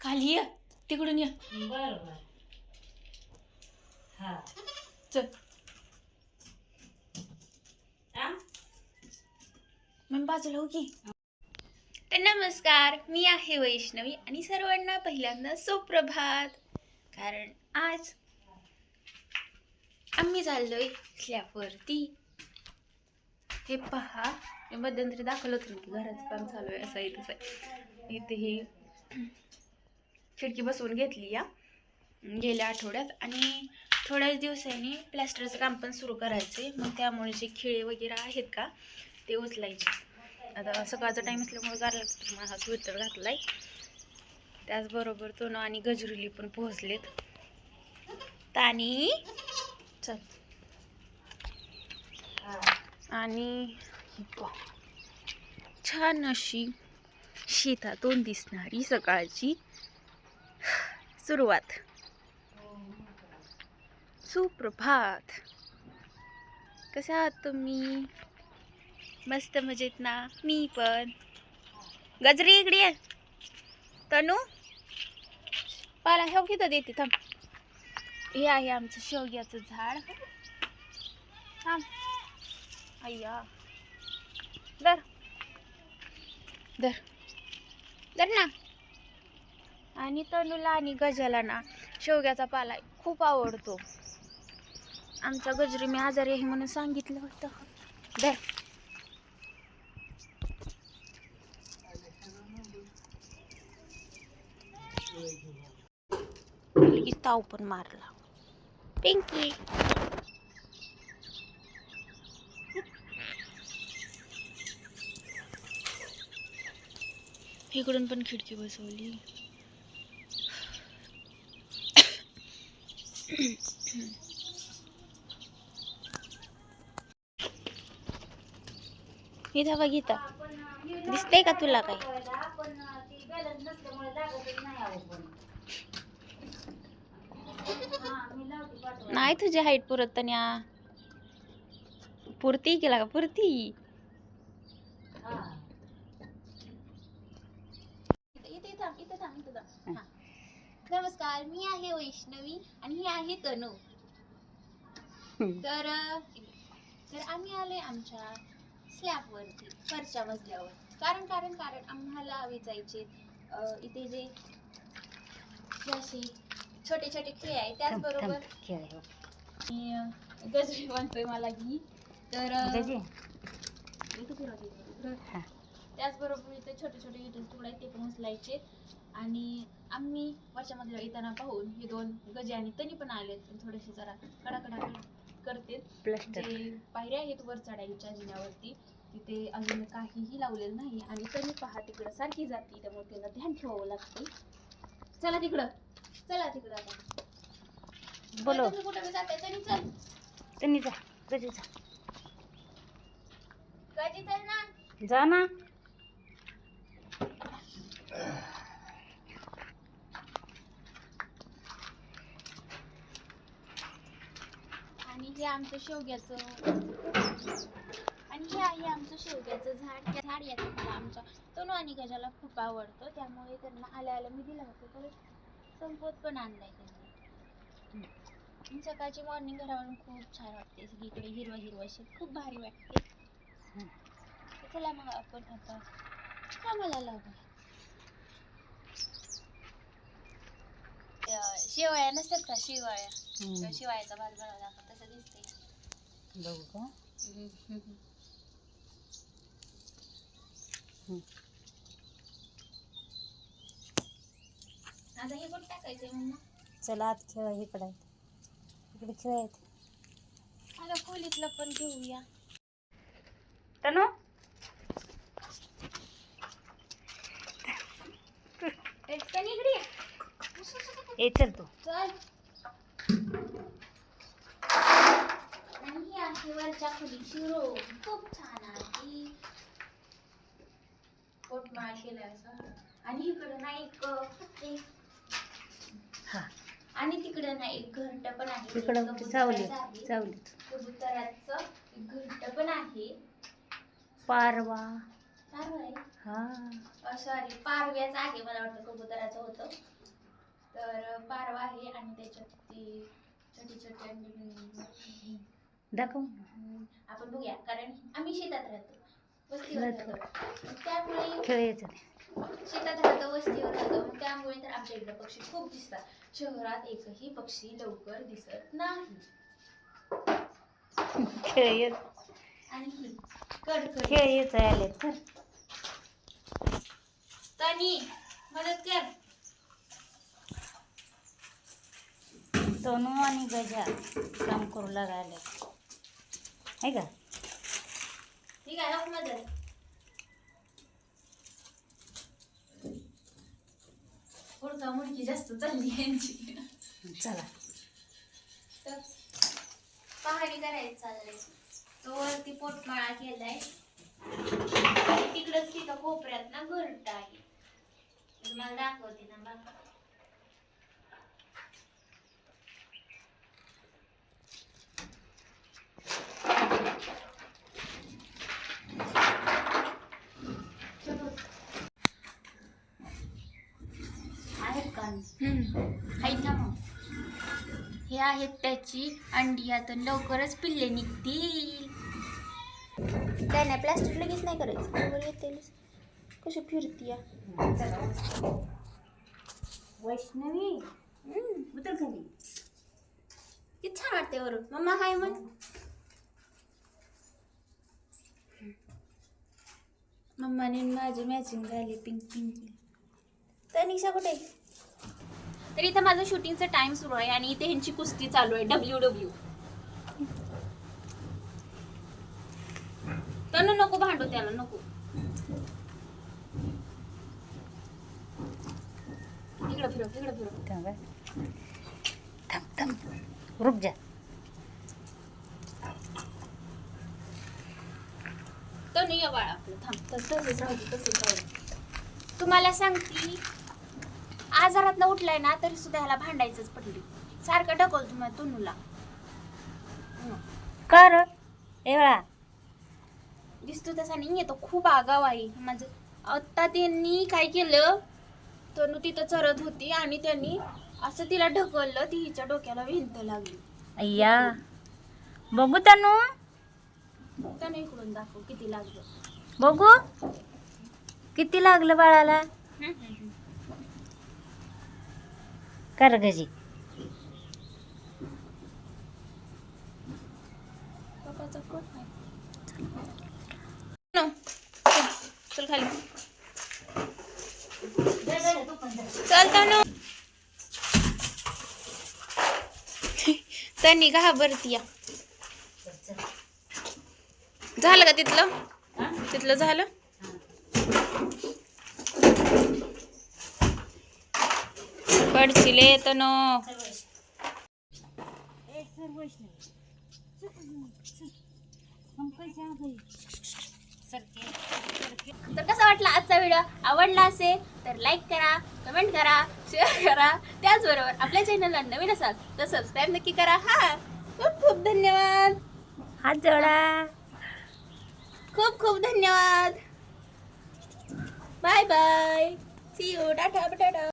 खाली ये. तिकडून ये. बर बर हा. चल. आ? मग बाजूला हो की तर नमस्कार मी आहे वैष्णवी आणि सर्वांना पहिल्यांदा सुप्रभात. कारण आज आम्ही चाललोय स्लॅबवरती हे पहा मी मध्यंतरी दाखवलं होतं की घराचं काम चालू आहे असं आहे तसं इथे ही खिडकी बसवून घेतली या. गेल्या आठवड्यात आणि थोड्याच दिवसांनी प्लॅस्टरचं काम पण सुरू करायचे मग त्यामुळे जे खिळे वगैरे आहेत का ते उचलायचे. आता सकाळचा टाईम असल्यामुळे गारला मग हा स्वेटर आहे त्याचबरोबर तो आणि गजरुली पण पोहोचलेत. तानी चल. आणि छान अशी शेतातून दिसणारी सकाळची सुरुवात. सुप्रभात. कसे आहात तुम्ही? मस्त मजेत ना? मी पण. गजरी इकडे आहे तनू? पाला ह्या किती देते थांब. हे आहे आमचं शेवग्याचं झाड. थांब. अय्या. दर दर दर ना. आणि तनूला आणि गजाला ना शेवग्याचा पाला खूप आवडतो. आमचा गजरी मी आजारी आहे म्हणून सांगितलं होतं. दर लगेच ताव पण मारला. पिंकी. इकडून पण खिडकी बसवली. इथं बघित दिसतंय का तुला काही? नाही तुझी हाईट पुरत तन्या पुरती केला का? पुरती. इथे थांब इथे थांब इथे थांब. नमस्कार मी आहे वैष्णवी आणि ही आहे तनू. तर तर आम्ही आलोय आमच्या स्लॅबवरती वरच्या मजल्यावर. कारण कारण कारण आम्हाला विचारायचे इथे जे असे छोटे छोटे खेळ आहेत त्याचबरोबर अ, गजरी म्हणतोय मला की तर. हा. त्याचबरोबर इथे छोटे छोटे इथे तुकडे ते पण उचलायचे. आणि आम्ही वरच्यामध्ये येताना पाहून हे दोन गजे आणि तणी पण आलेत पण थोडेसे जरा कडाकडा करते जे पायऱ्या आहेत वर चढाईच्या जिन्यावरती तिथे अजून काहीही लावलेलं नाही आणि तरी पहा तिकडं सारखी जाते. त्यामुळे त्याला ध्यान ठेवावं लागतं चला तिकडं. चला तिकडं आता. बोलो कुठं जाताय तरी चल. जा. कधी जा. कधी चल ना. जा ना आणि हे आमचं शेवग्याचं आणि हे आहे आमचं शेवग्याचं झाड. त्या झाड याचं मला आमच्या तनू आणि गजाला खूप आवडतं त्यामुळे त्यांना आल्या आल्या मी दिलं होतं तर संपत पण आणलाय त्यांनी. सकाळची मॉर्निंग घरावरून खूप छान वाटते सगळीकडे हिरवं हिरवं अशी खूप भारी वाटते. चला मग आपण आता कामाला लागू त्या शेवया नसतात का शेवया त्या शिवायचा भात बनवला आपण तसं दिसतंय बघू का हं. आता हे टाकायचंय म्हणून चला आत खेळा इकडे आहेत. इकडे खेळ आहेत आता खोलीतलं पण घेऊया तनु ए, कणी इकडे ये. ये चल तू. आणि खूप छान आहे. असं. इकडं ना एक हा. आणि तिकडं ना एक घरट पण आहे. तिकडं कबुतराचं एक घरट पण आहे. पारवा. पारवा आहे? हा. सॉरी पारव्याचं आहे मला वाटतं कबुतराचं होतं. तर पारवा आहे आणि त्याच्यात ती छोटी छोटी अंडी दाखव. आपण बघूया कारण आम्ही शेतात राहतो वस्तीवर राहतो. त्यामुळे खेळायचं शेतात राहतो वस्तीवर राहतो. त्यामुळे तर आमच्या इकडे पक्षी खूप दिसतात. शहरात एकही पक्षी लवकर दिसत नाही. खेळ आणि येत आले तर तनी मदत कर. तनू आणि गजा काम करू लागायले आहे का? ठीक आहे हो मदत हुडका मुडकी जास्त चालली यांची. चला. तर पहाडी करायचं चाललंय. तो वरती पोटमाळा केलाय. तिकडच तिथं कोपऱ्यात ना घरट आहे तुम्हाला दाखवते ना बघा आहेत का आहेत ना मग हे आहेत त्याची अंडी. आता लवकरच पिल्ले निघतील. काय नाही प्लास्टिक लगेच नाही करायचं. बरोबर येते कशी फिरती वैष्णवी उतर खाली. किती छान वाटते वरून. मम्मा हाय म्हण. मम्माने माझी मॅचिंग झाली पिंक पिंक तर निशा कुठे आहे? तर इथं माझं शूटिंगचा टाइम सुरू आहे आणि इथे ह्यांची कुस्ती चालू आहे डब्ल्यू डब्ल्यू तनु नको भांडू त्याला नको. इकडं फिरव इकडं फिरव. थांब. थांब रुक जा. तो नाही बाळा आपलं थांब. तस तसंच राहू तसंच राहू. तुम्हाला सांगती आजारात उठलाय ना तरी सुद्धा ह्याला भांडायचंच पडली सारखं ढकल तुम्हाला तुनूला कर एवढा दिसतो तसा नाही येतो. खूप आगाव आहे. माझं आत्ता त्यांनी काय केलं तनू तिथं चरत होती आणि त्यांनी असं तिला ढकललं ती हिच्या डोक्याला भिंत लागली. अय्या. बघू तनू. त्याने इकडून दाखव किती लागलं. बघू. किती लागलं बाळाला? नो, चल, चल खाली. चल तनु. त्यांनी घाबरतीया झालं का तिथलं? तिथलं झालं? पडशील तनु. तर कसा वाटला आजचा व्हिडिओ? आवडला असेल तर लाईक करा कमेंट करा शेअर करा. त्याचबरोबर आपल्या चॅनलला नवीन असाल तर सबस्क्राईब नक्की करा. हा खूप खूप धन्यवाद. हात जोडा. खूप खूप धन्यवाद. बाय बाय सी यू टाटा टाटा